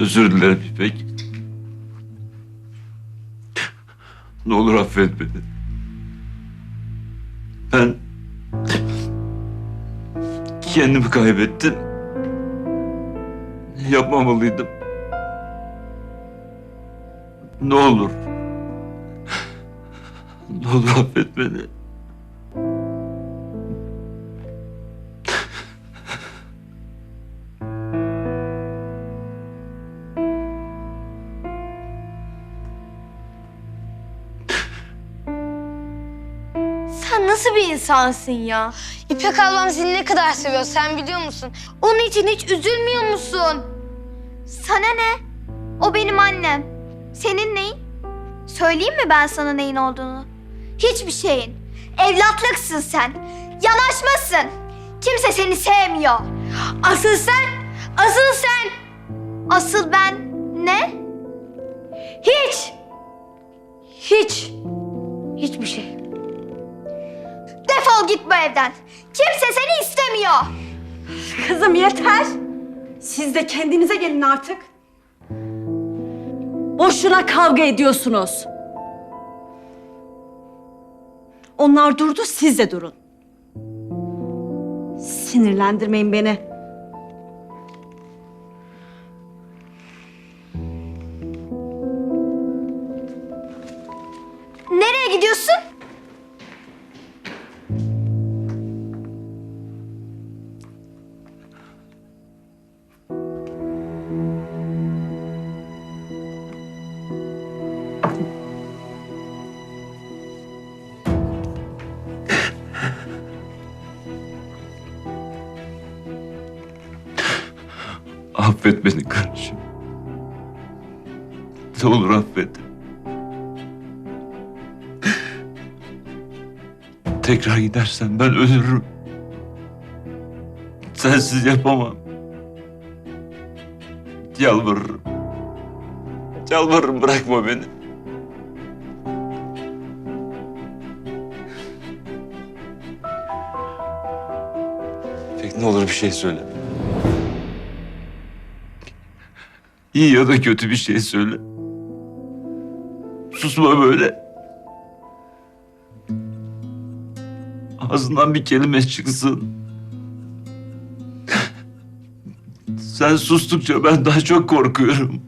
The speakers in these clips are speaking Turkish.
Özür dilerim İpek. Ne olur affet beni. Ben kendimi kaybettim. Yapmamalıydım. Ne olur. Ne olur affet beni. İnsansın ya? İpek ablam seni ne kadar seviyor sen biliyor musun? Onun için hiç üzülmüyor musun? Sana ne? O benim annem. Senin neyin? Söyleyeyim mi ben sana neyin olduğunu? Hiçbir şeyin. Evlatlıksın sen. Yanaşmasın. Kimse seni sevmiyor. Asıl sen, asıl sen. Asıl ben ne? Hiç. Hiç. Hiçbir şey. Defol git bu evden. Kimse seni istemiyor. Kızım yeter. Siz de kendinize gelin artık. Boşuna kavga ediyorsunuz. Onlar durdu, siz de durun. Sinirlendirmeyin beni. Affet beni kardeşim. Ne olur affet. Tekrar gidersen ben ölürüm. Sensiz yapamam. Yalvarırım. Yalvarırım bırakma beni. Peki ne olur bir şey söyle. İyi ya da kötü bir şey söyle. Susma böyle. Ağzından bir kelime çıksın. Sen sustukça ben daha çok korkuyorum.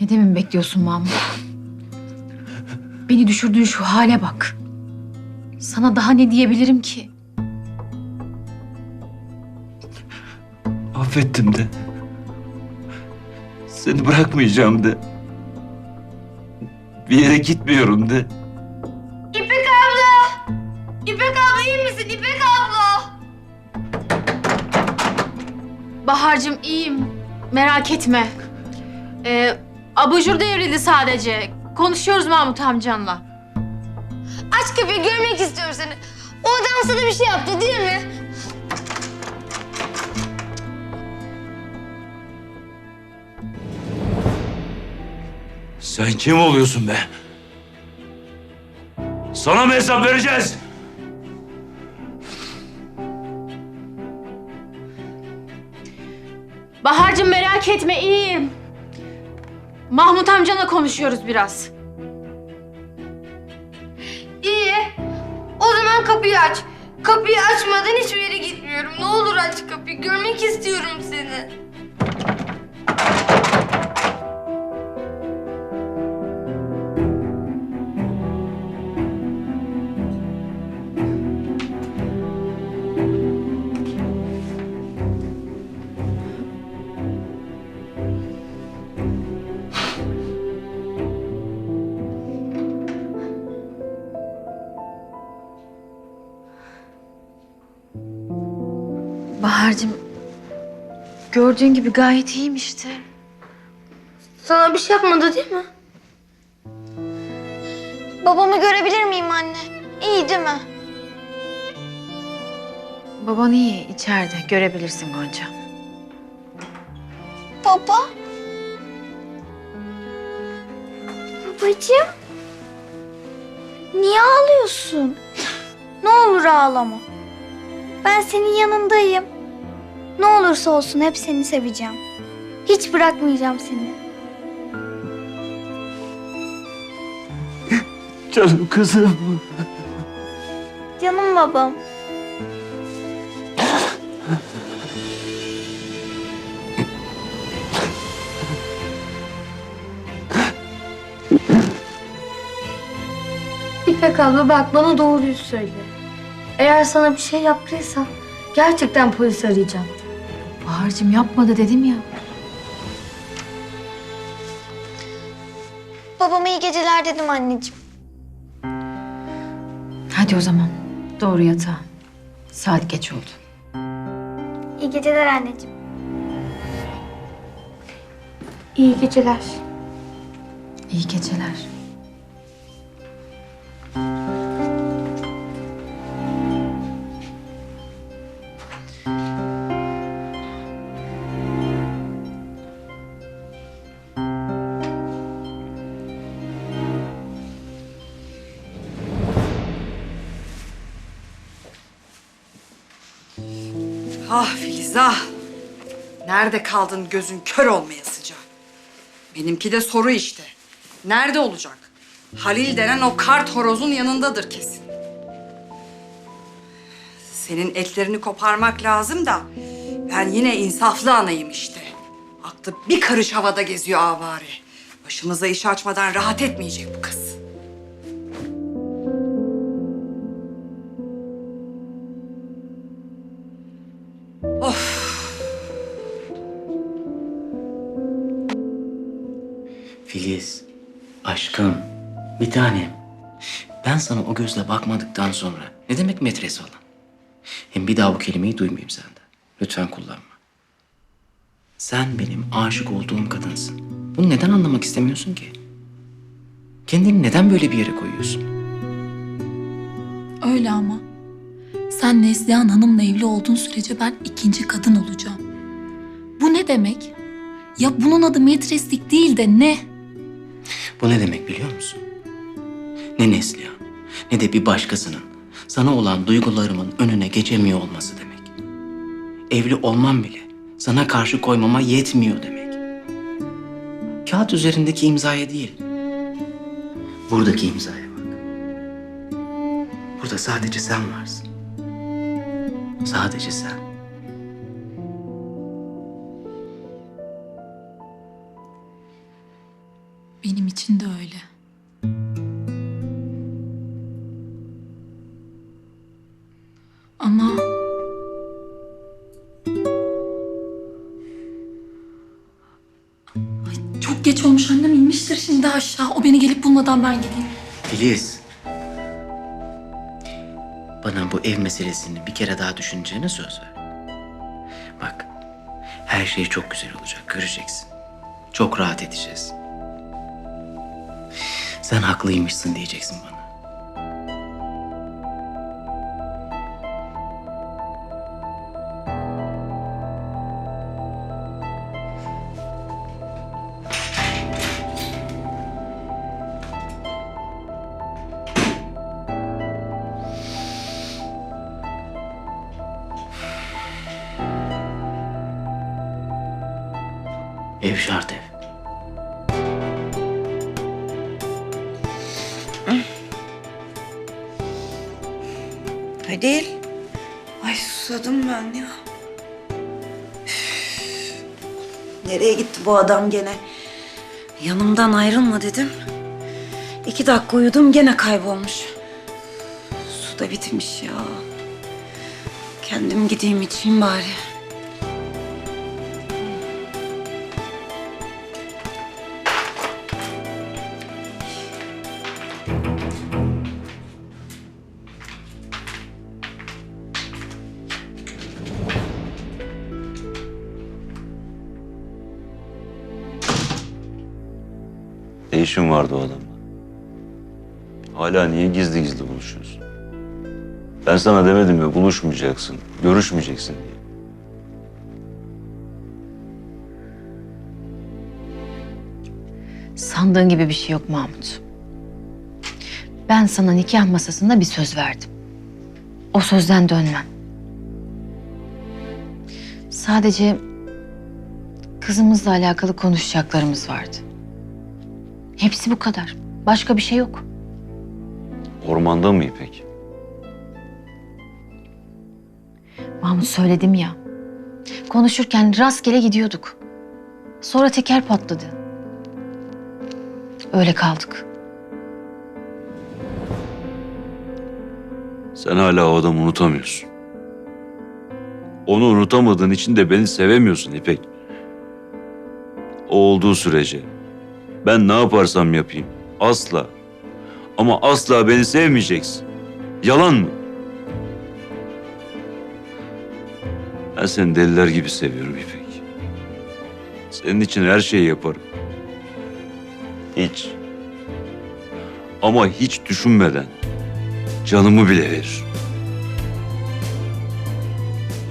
Ne dememi bekliyorsun Mahmut? Beni düşürdüğün şu hale bak. Sana daha ne diyebilirim ki? Affettim de. Seni bırakmayacağım de. Bir yere gitmiyorum de. İpek abla! İpek abla iyi misin? İpek abla! Bahar'cığım iyiyim. Merak etme. Ee, abajur devrildi sadece. Konuşuyoruz Mahmut amcanla. Aç kapıyı görmek istiyorum seni. O adam sana bir şey yaptı değil mi? Sen kim oluyorsun be? Sana mı hesap vereceğiz? Bahar'cığım merak etme iyiyim. Mahmut amcanla konuşuyoruz biraz. İyi. O zaman kapıyı aç. Kapıyı açmadan hiçbir yere gitmiyorum. Ne olur aç kapıyı. Görmek istiyorum seni. Bahar'cığım gördüğün gibi gayet iyiyim işte. Sana bir şey yapmadı değil mi? Babamı görebilir miyim anne? İyi değil mi? Baban iyi içeride görebilirsin Gonca. Baba? Babacığım. Niye ağlıyorsun? Ne olur ağlama. Ben senin yanındayım. Ne olursa olsun hep seni seveceğim. Hiç bırakmayacağım seni. Canım kızım. Canım babam. İpek abla bak bana doğruyu söyle. Eğer sana bir şey yaptıysa gerçekten polis arayacağım. Bahar'cığım yapmadı dedim ya. Babama iyi geceler dedim anneciğim. Hadi o zaman doğru yatağa. Saat geç oldu. İyi geceler anneciğim. İyi geceler. İyi geceler. Ah Filiz ah. Nerede kaldın gözün kör olmayasıca? Benimki de soru işte. Nerede olacak? Halil denen o kart horozun yanındadır kesin. Senin etlerini koparmak lazım da ben yine insaflı anayım işte. Aklı bir karış havada geziyor avare. Başımıza iş açmadan rahat etmeyecek bu kız. Filiz, aşkım, bir tanem. Ben sana o gözle bakmadıktan sonra ne demek metres falan? Hem bir daha bu kelimeyi duymayayım senden. Lütfen kullanma. Sen benim aşık olduğum kadınsın. Bunu neden anlamak istemiyorsun ki? Kendini neden böyle bir yere koyuyorsun? Öyle ama. Sen Neslihan Hanım'la evli olduğun sürece ben ikinci kadın olacağım. Bu ne demek? Ya bunun adı metreslik değil de ne? Bu ne demek biliyor musun? Ne Neslihan, ne de bir başkasının sana olan duygularımın önüne geçemiyor olması demek. Evli olmam bile sana karşı koymama yetmiyor demek. Kağıt üzerindeki imzaya değil, buradaki imzaya bak. Burada sadece sen varsın. Sadece sen. Benim için de öyle. Ama... Ay, çok geç olmuş annem inmiştir şimdi aşağı. O beni gelip bulmadan ben gideyim. Filiz. Bana bu ev meselesini bir kere daha düşüneceğine söz ver. Bak, her şey çok güzel olacak, göreceksin. Çok rahat edeceğiz. Sen haklıymışsın diyeceksin bana. Ev şart ev. Halil. Ay susadım ben ya. Nereye gitti bu adam gene? Yanımdan ayrılma dedim. İki dakika uyudum gene kaybolmuş. Su da bitmiş ya. Kendim gideyim içeyim bari. İşin vardı o adamla? Hala niye gizli gizli buluşuyorsun? Ben sana demedim mi buluşmayacaksın, görüşmeyeceksin diye. Sandığın gibi bir şey yok Mahmut. Ben sana nikah masasında bir söz verdim. O sözden dönmem. Sadece kızımızla alakalı konuşacaklarımız vardı. Hepsi bu kadar. Başka bir şey yok. Ormanda mı İpek? Mahmut söyledim ya. Konuşurken rastgele gidiyorduk. Sonra teker patladı. Öyle kaldık. Sen hala o adamı unutamıyorsun. Onu unutamadığın için de beni sevemiyorsun İpek. O olduğu sürece ben ne yaparsam yapayım asla ama asla beni sevmeyeceksin. Yalan mı? Ben seni deliler gibi seviyorum İpek. Senin için her şeyi yaparım. Hiç. Ama hiç düşünmeden canımı bile verir.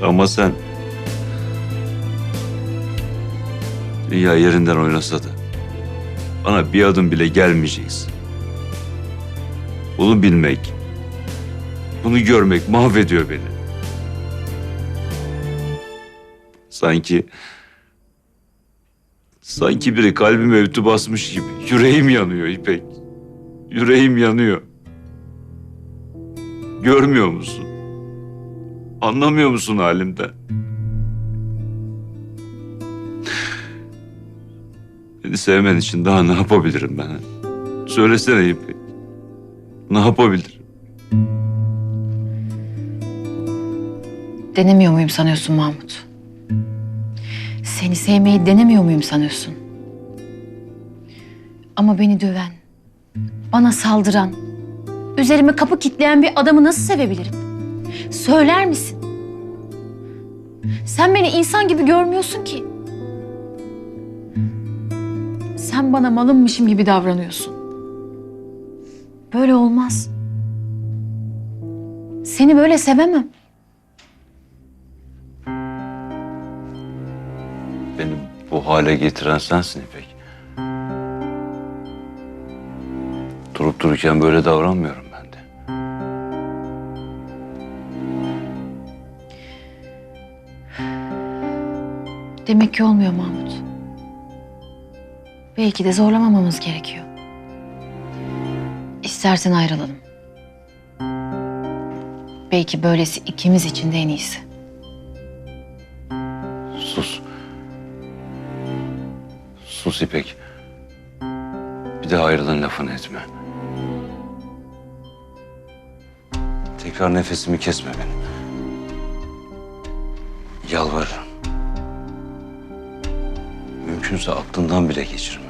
Ama sen dünya yerinden oynasa da bana bir adım bile gelmeyeceksin. Bunu bilmek, bunu görmek mahvediyor beni. Sanki sanki biri kalbime ötü basmış gibi. Yüreğim yanıyor İpek. Yüreğim yanıyor. Görmüyor musun? Anlamıyor musun halimden? Beni sevmen için daha ne yapabilirim ben? Söylesene İpek. Ne yapabilirim? Denemiyor muyum sanıyorsun Mahmut? Seni sevmeyi denemiyor muyum sanıyorsun? Ama beni döven, bana saldıran, üzerime kapı kitleyen bir adamı nasıl sevebilirim? Söyler misin? Sen beni insan gibi görmüyorsun ki. Sen bana malımmışım gibi davranıyorsun. Böyle olmaz. Seni böyle sevemem. Beni bu hale getiren sensin İpek. Durup dururken böyle davranmıyorum ben de. Demek ki olmuyor Mahmut. Belki de zorlamamamız gerekiyor. İstersen ayrılalım. Belki böylesi ikimiz için de en iyisi. Sus. Sus İpek. Bir daha ayrılın lafını etme. Tekrar nefesimi kesme benim. Yalvarırım. Mümkünse aklından bile geçirme.